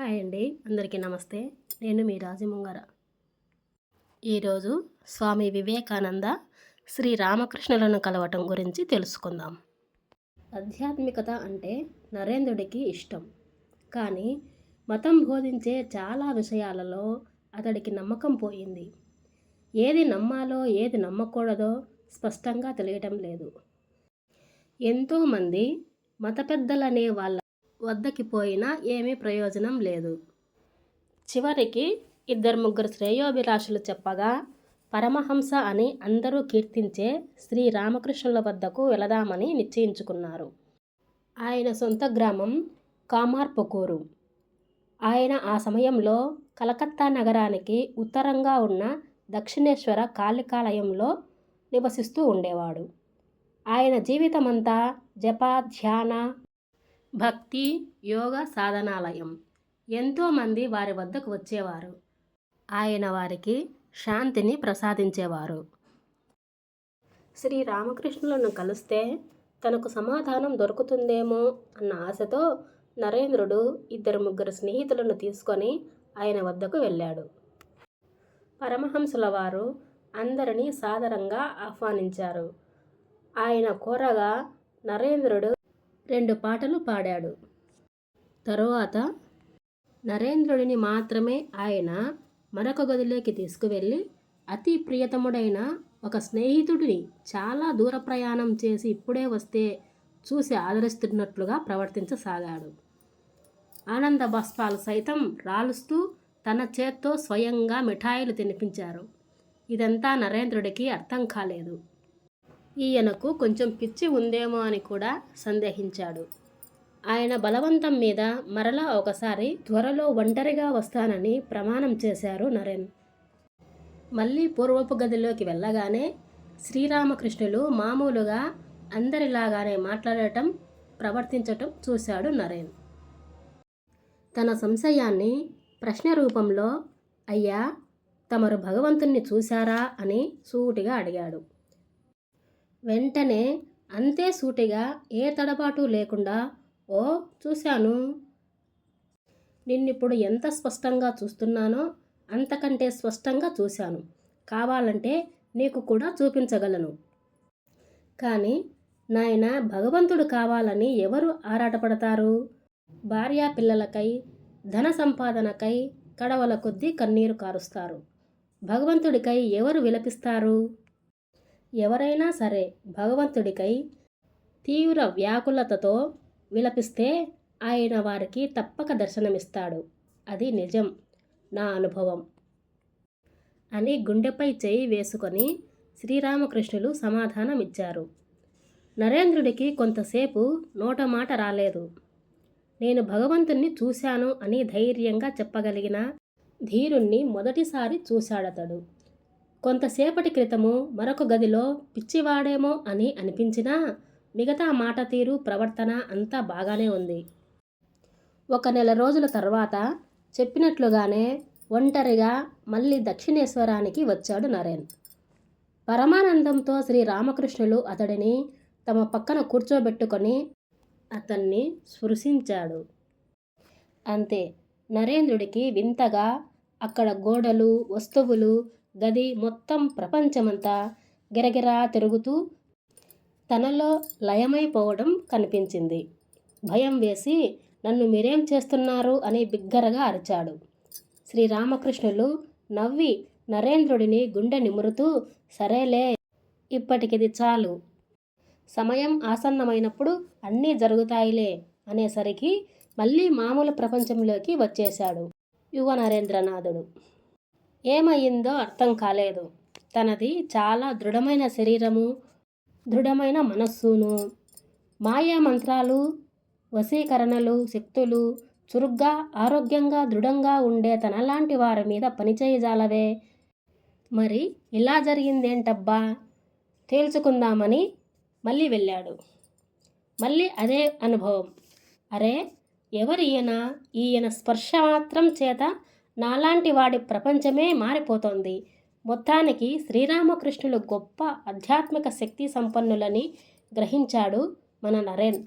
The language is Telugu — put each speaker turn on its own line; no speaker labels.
హాయ్ అండి. అందరికీ నమస్తే. నేను మీ రాజముంగర ఈరోజు స్వామి వివేకానంద శ్రీ రామకృష్ణులను కలవటం గురించి తెలుసుకుందాం. ఆధ్యాత్మికత అంటే నరేంద్రుడికి ఇష్టం. కానీ మతం బోధించే చాలా విషయాలలో అతడికి నమ్మకం పోయింది. ఏది నమ్మాలో ఏది నమ్మకూడదో స్పష్టంగా తెలియటం లేదు. ఎంతోమంది మత పెద్దలనే వాళ్ళ వద్దకి పోయినా ఏమీ ప్రయోజనం లేదు. చివరికి ఇద్దరు ముగ్గురు శ్రేయోభిలాషులు చెప్పగా పరమహంస అని అందరూ కీర్తించే శ్రీ రామకృష్ణుల వద్దకు వెళదామని నిశ్చయించుకున్నారు. ఆయన సొంత గ్రామం కామార్పకూరు. ఆయన ఆ సమయంలో కలకత్తా నగరానికి ఉత్తరంగా ఉన్న దక్షిణేశ్వర కాళికాలయంలో నివసిస్తూ ఉండేవాడు. ఆయన జీవితమంతా జప ధ్యాన భక్తి యోగ సాధనాలయం. ఎంతోమంది వారి వద్దకు వచ్చేవారు. ఆయన వారికి శాంతిని ప్రసాదించేవారు. శ్రీ రామకృష్ణులను కలిస్తే తనకు సమాధానం దొరుకుతుందేమో అన్న ఆశతో నరేంద్రుడు ఇద్దరు ముగ్గురు స్నేహితులను తీసుకొని ఆయన వద్దకు వెళ్ళాడు. పరమహంసుల వారు అందరినీ సాదరంగా ఆహ్వానించారు. ఆయన కోరగా నరేంద్రుడు రెండు పాటలు పాడాడు. తరువాత నరేంద్రుడిని మాత్రమే ఆయన మరొక గదిలోకి తీసుకువెళ్ళి అతి ప్రియతముడైన ఒక స్నేహితుడిని చాలా దూర ప్రయాణం చేసి ఇప్పుడే వస్తే చూసి ఆదరిస్తున్నట్లుగా ప్రవర్తించసాగాడు. ఆనంద బాష్పాలు సైతం రాలుస్తూ తన చేత్తో స్వయంగా మిఠాయిలు తినిపించారు. ఇదంతా నరేంద్రుడికి అర్థం కాలేదు. ఈయనకు కొంచెం పిచ్చి ఉందేమో అని కూడా సందేహించాడు. ఆయన బలవంతం మీద మరలా ఒకసారి త్వరలో ఒంటరిగా వస్తానని ప్రమాణం చేశారు నరేన్. మళ్ళీ పూర్వపు గదిలోకి వెళ్ళగానే శ్రీరామకృష్ణులు మామూలుగా అందరిలాగానే మాట్లాడటం ప్రవర్తించటం చూశాడు నరేన్. తన సంశయాన్ని ప్రశ్న రూపంలో అయ్యా తమరు భగవంతుణ్ణి చూశారా? అని సూటిగా అడిగాడు. వెంటనే అంతే సూటిగా ఏ తడబాటు లేకుండా ఓ చూశాను. నిన్నిప్పుడు ఎంత స్పష్టంగా చూస్తున్నానో అంతకంటే స్పష్టంగా చూశాను. కావాలంటే నీకు కూడా చూపించగలను. కానీ నాయన భగవంతుడు కావాలని ఎవరు ఆరాటపడతారు? భార్యా పిల్లలకై ధన సంపాదనకై కడవల కొద్దీ కన్నీరు కారుస్తారు. భగవంతుడికై ఎవరు విలపిస్తారు? ఎవరైనా సరే భగవంతుడికై తీవ్ర వ్యాకులతతో విలపిస్తే ఆయన వారికి తప్పక దర్శనమిస్తాడు. అది నిజం. నా అనుభవం. అని గుండెపై చేయి వేసుకొని శ్రీరామకృష్ణులు సమాధానమిచ్చారు. నరేంద్రుడికి కొంతసేపు నోట మాట రాలేదు. నేను భగవంతుణ్ణి చూశాను అని ధైర్యంగా చెప్పగలిగిన ధీరుణ్ణి మొదటిసారి చూశాడతడు. కొంతసేపటి క్రితము మరొక గదిలో పిచ్చివాడేమో అని అనిపించినా మిగతా మాట తీరు ప్రవర్తన అంతా బాగానే ఉంది. ఒక నెల రోజుల తర్వాత చెప్పినట్లుగానే ఒంటరిగా మళ్ళీ దక్షిణేశ్వరానికి వచ్చాడు నరేన్ పరమానందంతో శ్రీ రామకృష్ణులు అతడిని తమ పక్కన కూర్చోబెట్టుకొని అతన్ని స్పృశించాడు. అంతే నరేంద్రుడికి వింతగా అక్కడ గోడలు వస్తువులు గది మొత్తం ప్రపంచమంతా గిరగిరా తిరుగుతూ తనలో లయమైపోవడం కనిపించింది. భయం వేసి నన్ను మీరేం చేస్తున్నారు? అని బిగ్గరగా అరిచాడు. శ్రీరామకృష్ణులు నవ్వి నరేంద్రుడిని గుండె నిమురుతూ సరేలే ఇప్పటికిది చాలు. సమయం ఆసన్నమైనప్పుడు అన్నీ జరుగుతాయిలే అనేసరికి మళ్ళీ మామూలు ప్రపంచంలోకి వచ్చేశాడు యువ నరేంద్రనాథుడు. ఏమయ్యిందో అర్థం కాలేదు. తనది చాలా దృఢమైన శరీరము దృఢమైన మనస్సును. మాయా మంత్రాలు వశీకరణలు శక్తులు చురుగ్గా ఆరోగ్యంగా దృఢంగా ఉండే తనలాంటి వారి మీద పనిచేయజాలవే. మరి ఇలా జరిగిందేంటబ్బా? తేల్చుకుందామని మళ్ళీ వెళ్ళాడు. మళ్ళీ అదే అనుభవం. అరే ఎవరు ఈయన? ఈయన స్పర్శ మాత్రం చేత నాలాంటి వాడి ప్రపంచమే మారిపోతోంది. మొత్తానికి శ్రీరామకృష్ణులు గొప్ప ఆధ్యాత్మిక శక్తి సంపన్నులని గ్రహించాడు మన నరేన్.